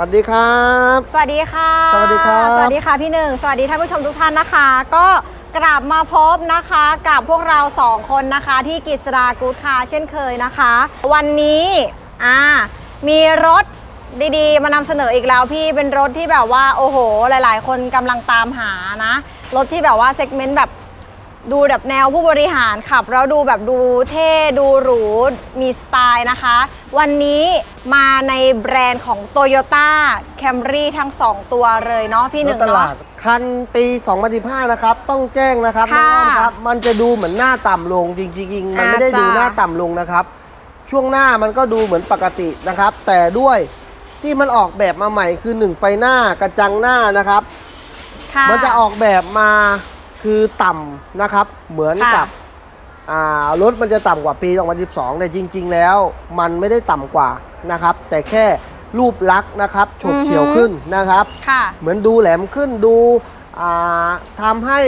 วัสดีครับ สวัสดีค่ะ สวัสดีครับ สวัสดีค่ะพี่หนึ่ง สวัสดีท่านผู้ชมทุกท่านนะคะ ก็กลับมาพบนะคะกับพวกเราสองคนนะคะ ที่กิษรากูดคาร์เช่นเคยนะคะ วันนี้อ่ามีรถดีๆ มานำเสนออีกแล้วพี่เป็นรถที่แบบว่าโอ้โห หลาย ๆ คนกำลังตามหานะ รถที่แบบว่าเซกเมนต์แบบ ดูแบบแนวผู้บริหารขับแล้วดูแบบดูเท่ดูหรูมีสไตล์นะคะ วันนี้มาในแบรนด์ของ Toyota Camry ทั้ง 2 ตัวเลยเนาะพี่หนึ่งรถตลาเนาะดคันปี 2015 นะครับ ต้องแจ้งนะครับน้ค่ะองๆครับ มันจะดูเหมือนหน้าต่ำลงจริงๆ มันไม่ได้อ่าดูจ้ะหน้าต่ำลงนะครับ ช่วงหน้ามันก็ดูเหมือนปกตินะครับ แต่ด้วยที่มันออกแบบมาใหม่คือหนึ่งไฟหน้ากระจังหน้านะครับค่ะมันจะออกแบบมา คือต่ำนะครับ เหมือนค่ะกับอ่ารถมันจะต่ำกว่าปี 2012 แต่จริง ๆ แล้วมันไม่ได้ต่ำกว่านะครับ แต่แค่รูปลักษณ์นะครับฉดเฉียวขึ้นนะครับค่ะเหมือนดูแหลมขึ้นดูอ่าทำให้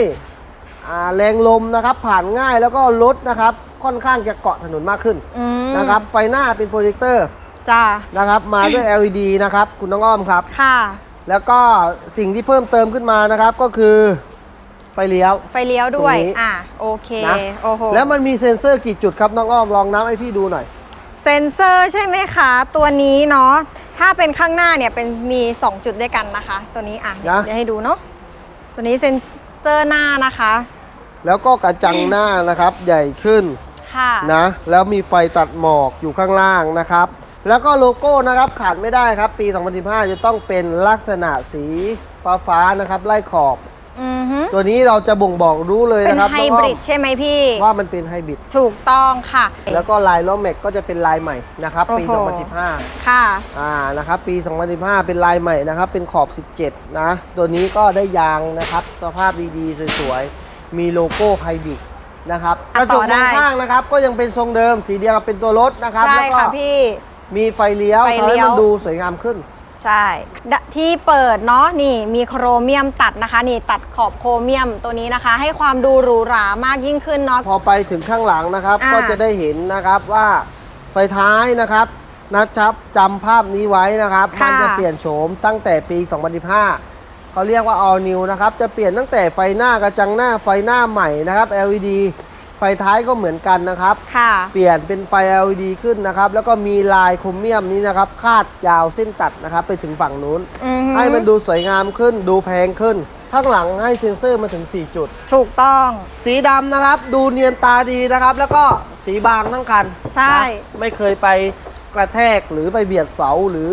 อ่าแรงลมนะครับผ่านง่ายแล้วก็รถนะครับค่อนข้างจะเกาะถนนมากขึ้นอืมนะครับ ไฟหน้าเป็นโปรเจคเตอร์จ้านะครับมาด้วย LED นะครับ คุณน้องอ้อมครับ ค่ะ แล้วก็สิ่งที่เพิ่มเติมขึ้นมานะครับก็คือไฟเลี้ยว ไฟเลี้ยวด้วย ตรงนี้อะโอเคนะ โอ้โหแล้วมันมีเซ็นเซอร์กี่จุดครับน้องอ้อมลองนับให้พี่ดูหน่อย เซนเซอร์ใช่ไหมคะ ตัวนี้เนาะถ้าเป็นข้างหน้าเนี่ยเป็นมี 2 จุดด้วยกันนะคะ ตัวนี้อะนะ เดี๋ยวให้ดูเนาะตัวนี้เซนเซอร์หน้านะคะแล้วก็กระจังหน้านะครับใหญ่ขึ้นค่ะนะแล้วมีไฟตัดหมอกอยู่ข้างล่างนะครับ แล้วก็โลโก้นะครับขาดไม่ได้ครับ ปี 2015 จะต้องเป็นลักษณะสีฟ้าฟ้าๆนะครับไล่ขอบ อือฮึตัวนี้เราจะบ่งบอกรู้เลยเป็นนะครับไฮน้องอ้บอริดใช่ไหมพี่มว่ามันเป็นไฮบริดถูกต้องค่ะ แล้วก็ลายล้อแม็กก็จะเป็นลายใหม่นะครับปี โอ้โห 2015 ค่ะ อ่านะครับปี 2015 เป็นลายใหม่นะครับ เป็นขอบ 17 นะ ตัวนี้ก็ได้ยางนะครับ สภาพดีๆ สวยๆ มีโลโก้ไฮบริดนะครับกอะระจกต่อได้ มองข้างนะครับ ก็ยังเป็นทรงเดิมสีเดียวกับเป็นตัวรถนะครับ ใช่แล้วก็ค่ะพี่ มีไฟเลี้ยวไฟทำเลี้ให้ยว มันดูสวยงามขึ้น ใช่ดที่เปิดเนาะนี่มีโครเมียมตัดนะคะ นี่ตัดขอบโครเมียมตัวนี้นะคะ ให้ความดูหรูหรามากยิ่งขึ้นเนาะ พอไปถึงข้างหลังนะครับ อ่า ก็จะได้เห็นนะครับว่าไฟท้ายนะครับนะครับจำภาพนี้ไว้นะครับมันจะเปลี่ยนโฉมตั้งแต่ปี 2015เขาเรียกว่า all new นะครับ จะเปลี่ยนตั้งแต่ไฟหน้ากระจังหน้าไฟหน้าใหม่นะครับ LED ไฟท้ายก็เหมือนกันนะครับ ค่ะ เปลี่ยนเป็นไฟ LED ขึ้นนะครับ แล้วก็มีลายโครเมียมนี้นะครับ คาดยาวเส้นตัดนะครับ ไปถึงฝั่งนู้น อือฮึให้มันดูสวยงามขึ้น ดูแพงขึ้น ข้างหลังให้เซ็นเซอร์มาถึง 4 จุด ถูกต้อง สีดำนะครับ ดูเนียนตาดีนะครับ แล้วก็สีบางทั้งคันใช่ นะไม่เคยไปกระแทกหรือไปเบียดเสาหรือ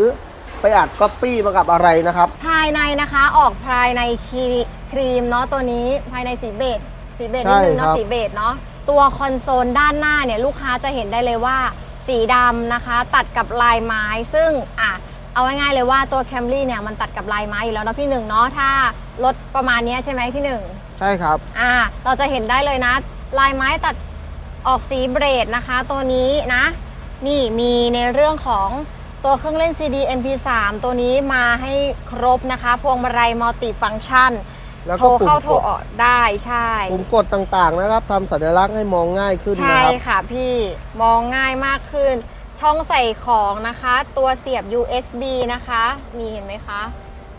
ไปอัดก๊อปปี้มากับอะไรนะครับ ภายในนะคะออกภายในครีครีมเนาะตัวนี้ภายในสีเบจสีเบจนิดนึงใช่ครัเนาะบ สีเบจเนาะ ตัวคอนโซลด้านหน้าเนี่ยลูกค้าจะเห็นได้เลยว่า สีดำนะคะ ตัดกับลายไม้ซึ่งอะเอาง่ายๆเลยว่าตัวแคมรี่เนี่ยมันตัดกับลายไม้อยู่แล้วเนาะพี่หนึ่งเนาะถ้ารถประมาณเนี้ยใช่ไหมพี่หนึ่งใช่ครับ อ่าเราจะเห็นได้เลยนะ ลายไม้ตัดออกสีเบรดนะคะ ตัวนี้นะ นี่มีในเรื่องของตัวเครื่องเล่น CD MP3 ตัวนี้มาให้ครบนะคะ พวงมาลัยมัลติฟังก์ชัน แล้วโทก็รปุ่มเข้าโทรกดออกได้ใช่ ปุ่มกดต่างๆนะครับทำสัญลักษณ์ให้มองง่ายขึ้นนะใช่ครับ ค่ะพี่มองง่ายมากขึ้น ช่องใส่ของนะคะ ตัวเสียบ USB นะคะ มีเห็นไหมคะ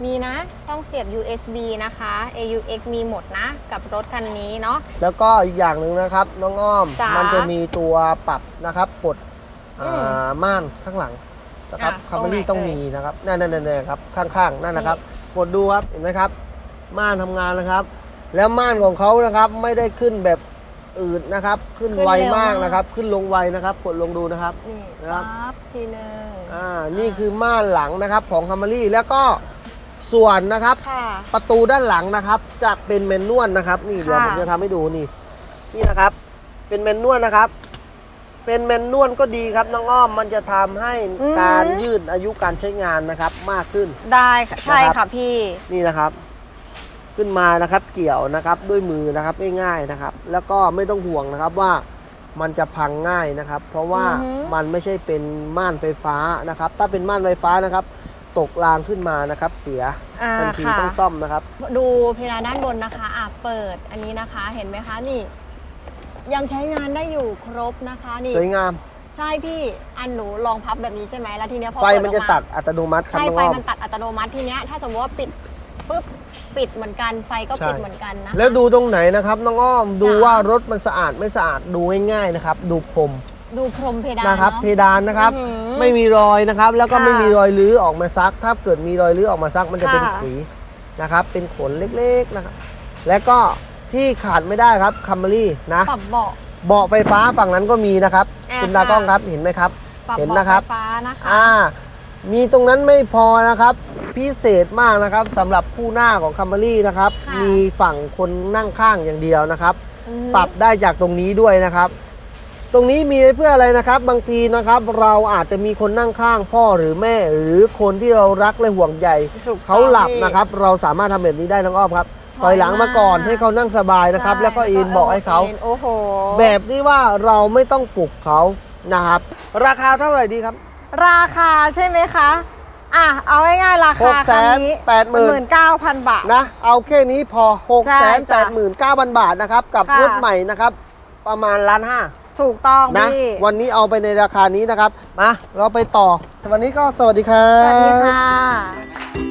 มีนะช่องเสียบ USB นะคะ AUX มีหมดนะ กับรถคันนี้เนาะ แล้วก็อีกอย่างหนึ่งนะครับน้องอ้อมจ๋ามัมันจะมีตัวปรับนะครับปลดอือ่าม่านข้างหลังนะครับอะคัมเบอรี่ตต้รองงไหนมีนะครับนั่นนั่นๆๆครับข้างๆนั่นนะครับกดดูครับเห็นไหมครับ ม่านทำงานนะครับ แล้วม่านของเขานะครับไม่ได้ขึ้นแบบอืดนะครับ ขึ้นขึ้นไวเร็วมากมาก นะครับ ขึ้นลงไวนะครับกดลงดูนะครับ นี่นะครับปั๊บทีหนึ่งอ่านี่คือม่านหลังนะครับของคัมเบอรี่แล้วก็ส่วนนะครับ ค่ะ ประตูด้านหลังนะครับจะเป็นแมนนวลนะครับ นี่เดี๋ยวค่ะ ผมจะทำให้ดูนี่ นี่นะครับ เป็นแมนนวลนะครับ เป็นแมนนวลก็ดีครับน้องอ้อมมันจะทำให้การยืดอายุการใช้งานนะครับ มากขึ้น ได้ค่ะใช่นะครับ ค่ะพี่ นี่นะครับ ขึ้นมานะครับ เกี่ยวนะครับด้วยมือนะครับง่ายๆนะครับ แล้วก็ไม่ต้องห่วงนะครับว่ามันจะพังง่ายนะครับ เพราะว่าอือฮึ มันไม่ใช่เป็นม่านไฟฟ้านะครับ ถ้าเป็นม่านไฟฟ้านะครับ ตกรางขึ้นมานะครับ เสียอ่าทันทีค่ะต้องซ่อมนะครับ ดูเพดานด้านบนนะคะอะเปิดอันนี้นะคะเห็นไหมคะนี่ ยังใช้งานได้อยู่ครบนะคะนี่สวยงาม ใช่พี่อันหนูลองพับแบบนี้ใช่ไหมแล้วทีเนี้ยพอไฟเปิมันอจะอกา ตัดอัตโนมัติครับใช่น้องไฟอ้อม มันตัดอัตโนมัติทีเนี้ยถ้าสมมติว่าปิดปุ๊บ ปิดเหมือนกัน ไฟก็ใช่ปิดเหมือนกันนะแล้วดูตรงไหนนะครับน้องอ้อมดูจ้ะว่ารถมันสะอาดไม่สะอาดดูง่ายๆนะครับ ดูพรมดูพรมเพดานนะครับเนอะเพดานนะครับ อื้อหือไม่มีรอยนะครับ แล้วก็ค่ะไม่มีรอยลื้อออกมาซัก ถ้าเกิดมีรอยลื้อออกมาซักมันจะเป็นค่ะ ขุยนะครับ เป็นขนเล็กๆนะครับ และก็ที่ขาดไม่ได้ครับคัมเบอรี่นะปรับเบาะ เบาะไฟฟ้าฝั่งนั้นก็มีนะครับ อ่าคุณตากล้องครับเห็นไหมครับ ปรับเห็นเบาะนะครับ ไฟฟ้านะคะ อ่า มีตรงนั้นไม่พอนะครับ พิเศษมากนะครับสำหรับผู้หน้าของคัมเบอรี่นะครับ ค่ะ มีฝั่งคนนั่งข้างอย่างเดียวนะครับ อือหือปรับได้จากตรงนี้ด้วยนะครับ ตรงนี้มีไว้เพื่ออะไรนะครับ บางทีนะครับ เราอาจจะมีคนนั่งข้างพ่อหรือแม่ หรือคนที่เรารักและห่วงใยถูกต้องเขาหลับพี่นะครับ เราสามารถทำแบบนี้ได้น้องอ้อมครับถอยถอยหลังมาก่อนมา ให้เขานั่งสบายนะครับ ใช่แล้วก็เอ็นเบาะให้เขาอ็นโอ้โห แบบที่ว่าเราไม่ต้องปลุกเขานะครับ ราคาเท่าไหร่ดีครับ ราคาใช่ไหมคะ อะ เอาง่ายๆราคาคันนี้680,000หมื่นเก้าพันบาท นะ เอาแค่นี้พอ 6 ใช่8 9จ้ะ0 0 0 บาทนะครับ กับค่ะ รถใหม่นะครับ ประมาณล้านห้าถูกต้องนะ พี่ วันนี้เอาไปในราคานี้นะครับ มา เราไปต่อ วันนี้ก็สวัสดีครับสวัสดีค่ะ